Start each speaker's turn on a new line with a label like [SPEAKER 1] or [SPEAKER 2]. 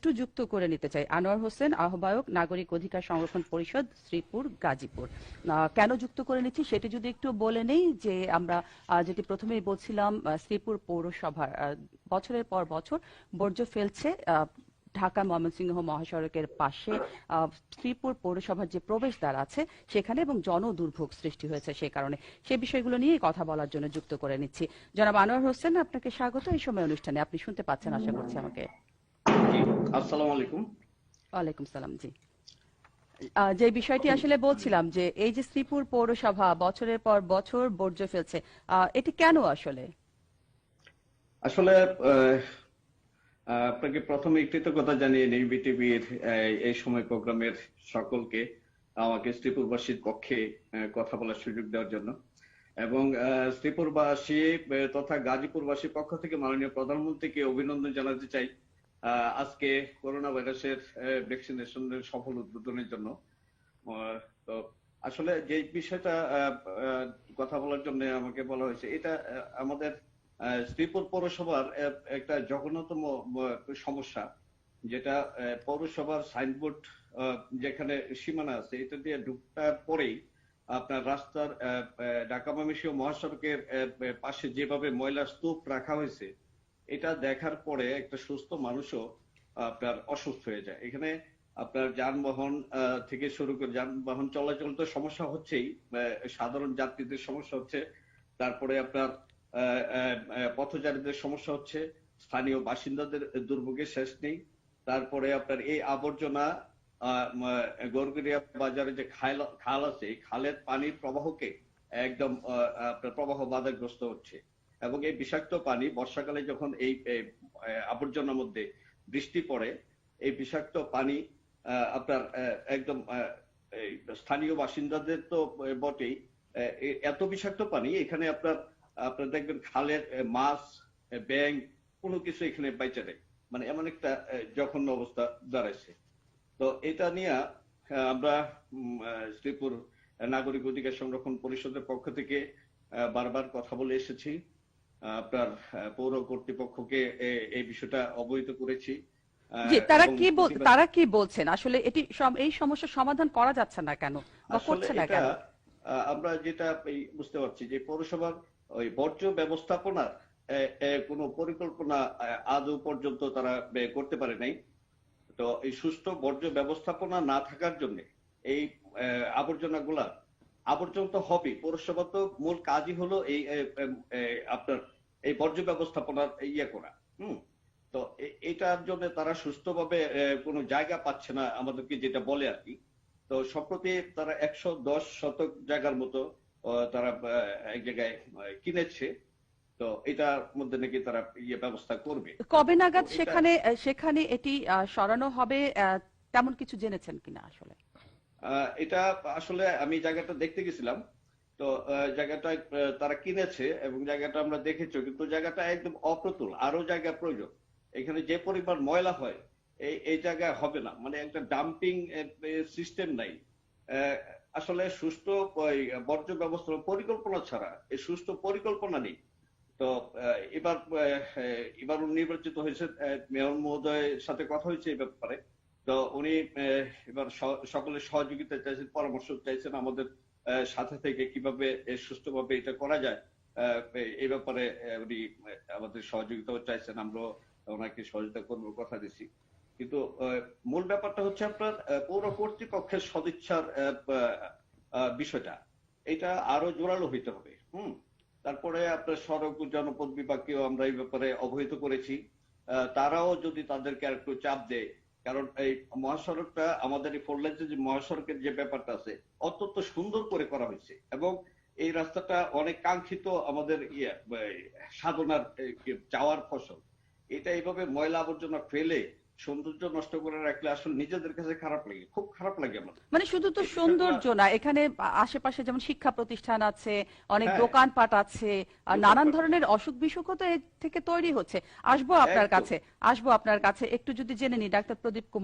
[SPEAKER 1] একটু যুক্ত করে নিতে চাই। আনোয়ার হোসেন, আহ্বায়ক, নাগরিক অধিকার সংরক্ষণ পরিষদ, শ্রীপুর, গাজীপুর। কেন যুক্ত করে নিচ্ছি সেটি যদি একটু বলে নেই যে আমরা যেটি প্রথমেই বলছিলাম শ্রীপুর পৌরসভার বছরের পর বছর বর্জ্য ফেলছে ঢাকা ময়মনসিংহ মহাসড়কের পাশে শ্রীপুর পৌরসভার যে প্রবেশদ্বার আছে সেখানে এবং জন দুর্ভোগ সৃষ্টি হয়েছে সেই কারণে। সে বিষয়গুলো নিয়ে কথা বলার জন্য যুক্ত করে নিচ্ছি। জনাব আনোয়ার হোসেন, আপনাকে স্বাগত। এই সময় অনুষ্ঠানে আপনি শুনতে পাচ্ছেন, আশা করছি আমাকে।
[SPEAKER 2] জি, আসসালামু আলাইকুম
[SPEAKER 1] ওয়ালাইকুম সালাম জি। যে বিষয়টি আসলে বলছিলাম যে এই যে শ্রীপুর পৌরসভা বছরের পর বছর বর্জ্য ফেলছে এটি কেন আসলে?
[SPEAKER 2] আসলে আপনাকে প্রথমে কৃতজ্ঞতা জানিয়ে নিই বিটিভির এই সময় প্রোগ্রামের সকলকে আমাকে শ্রীপুরবাসীর পক্ষে কথা বলার সুযোগ দেওয়ার জন্য। এবং শ্রীপুরবাসী তথা গাজীপুরবাসীর পক্ষ থেকে মাননীয় প্রধানমন্ত্রীকে অভিনন্দন জানাতে চাই। আজকে করোনা ভাইরাসের ভ্যাকসিনেশনের সফল উদ্বোধনের জন্য। তো আসলে যে বিষয়টা কথা বলার জন্য আমাকে বলা হয়েছে, এটা আমাদের শ্রীপুর পৌরসভার একটা জঘন্যতম সমস্যা, যেটা পৌরসভার সাইনবোর্ড যেখানে সীমানা আছে, এটা দিয়ে ঢুকটার পরেই আপনার রাস্তার ঢাকা ময়মনসিংহ মহাসড়কের পাশে যেভাবে ময়লার স্তূপ রাখা হয়েছে এটা দেখার পরে একটা সুস্থ মানুষও আপনার অসুস্থ হয়ে যায়। এখানে আপনার যানবাহন থেকে শুরু করে যানবাহন চলাচল তো সমস্যা হচ্ছেই। সাধারণ যাত্রীদের সমস্যা হচ্ছে, তারপরে আপনার পথচারীদের সমস্যা হচ্ছে, স্থানীয় বাসিন্দাদের দুর্ভোগের শেষ নেই। তারপরে আপনার এই আবর্জনা গরগুরিয়া বাজারে যে খাল খাল আছে, এই খালের পানির প্রবাহকে একদম আপনার প্রবাহ বাধাগ্রস্ত হচ্ছে। এবং এই বিষাক্ত পানি বর্ষাকালে যখন এই আবর্জনার মধ্যে বৃষ্টি পড়ে, এই বিষাক্ত পানি আপনার একদম স্থানীয় বাসিন্দাদের তো বটেই। এত বিষাক্ত পানি, এখানে আপনার আপনার দেখবেন খালের মাছ ব্যাং কোনো কিছু এখানে বাইচা নেই। মানে এমন একটা জঘন্য অবস্থা দাঁড়াইছে। তো এটা নিয়ে আমরা শ্রীপুর নাগরিক অধিকার সংরক্ষণ পরিষদের পক্ষ থেকে বারবার কথা বলে এসেছি। আপনার পৌর কর্তৃপক্ষকে এই বিষয়টা অবহিত করেছি।
[SPEAKER 1] জি তারা কি তারা কি বলছেন? আসলে এটি এই সমস্যার সমাধান করা যাচ্ছে না কেন? বা করছে না কেন?
[SPEAKER 2] আমরা যেটা বুঝতে পারছি যে পৌরসভার ওই বর্জ্য ব্যবস্থাপনার কোনো পরিকল্পনা আজও পর্যন্ত তারা করতে পারে নাই। তো এই সুষ্ঠু বর্জ্য ব্যবস্থাপনা না থাকার জন্য এই আহ, আবর্জনাগুলা আবর্জনা তো হবে পৌরসভা তো মূল কাজই হলো এই আপনার এই বর্জ্য ব্যবস্থাপনার ইয়ে করা। হুম? তো এটার জন্য তারা সুস্থভাবে কোনো জায়গা পাচ্ছে না আমাদেরকে যেটা বলে আর কি। তো সম্প্রতি তারা একশো দশ শতক জায়গার মতো তারা এক জায়গায় কিনেছে। তো এটার মধ্যে নাকি তারা ইয়ে ব্যবস্থা করবে।
[SPEAKER 1] কবে নাগাদ সেখানে সেখানে এটি সরানো হবে আহ, তেমন কিছু জেনেছেন কিনা আসলে?
[SPEAKER 2] এটা আসলে আমি জায়গাটা দেখতে গেছিলাম। তো জায়গাটা তারা কিনেছে এবং জায়গাটা আমরা দেখেছি, কিন্তু জায়গাটা একদম অপ্রতুল, আরও জায়গা প্রয়োজন। এখানে যে পরিমাণ ময়লা হয়, এই এই জায়গায় হবে না। মানে একটা ডাম্পিং সিস্টেম নাই। আসলে সুষ্ঠু বর্জ্য ব্যবস্থা পরিকল্পনা ছাড়া এই সুষ্ঠু পরিকল্পনা নেই। তো এবার এবার নির্বাচিত হয়েছে মেয়র মহোদয়ের সাথে কথা হয়েছে এই ব্যাপারে। তো উনি এবার সকলের সহযোগিতা চাইছেন, পরামর্শ চাইছেন আমাদের সাথে থেকে কীভাবে, এ, সুষ্ঠুভাবে এটা করা যায়। এই ব্যাপারে উনি আমাদের সহযোগিতাও চাইছেন আমরা ওনাকে সহযোগিতা করব কথা দিচ্ছি। কিন্তু মূল ব্যাপারটা হচ্ছে আপনার পৌর কর্তৃপক্ষের সদিচ্ছার বিষয়টা। এটা আরও জোরালো হইতে হবে, হুম? তারপরে আপনার সড়ক জনপদ বিভাগকেও আমরা এই ব্যাপারে অবহিত করেছি। তারাও যদি তাদেরকে আর একটু চাপ দেয় কারণ এই মহাসড়কটা আমাদের এই ফোর যে মহাসড়কের যে ব্যাপারটা আছে, অত্যন্ত সুন্দর করে করা হয়েছে এবং এই রাস্তাটা অনেক কাঙ্ক্ষিত আমাদের ইয়ে সাধনার চাওয়ার ফসল। এটা এইভাবে ময়লা আবর্জনা ফেলে সৌন্দর্য নষ্ট করে রাখলে আসলে নিজেদের কাছে খারাপ লাগে খুব খারাপ লাগে আমার
[SPEAKER 1] মানে শুধু তো সৌন্দর্য না এখানে আশেপাশে যেমন শিক্ষা প্রতিষ্ঠান আছে অনেক
[SPEAKER 2] হ্যাঁ।
[SPEAKER 1] দোকানপাট আছে নানান ধরনের অসুখ বিসুখও তো এর থেকে তৈরি হচ্ছে। আসব আপনার কাছে আসব আপনার কাছে। একটু যদি জেনে নি ডাক্তার প্রদীপ কুমার।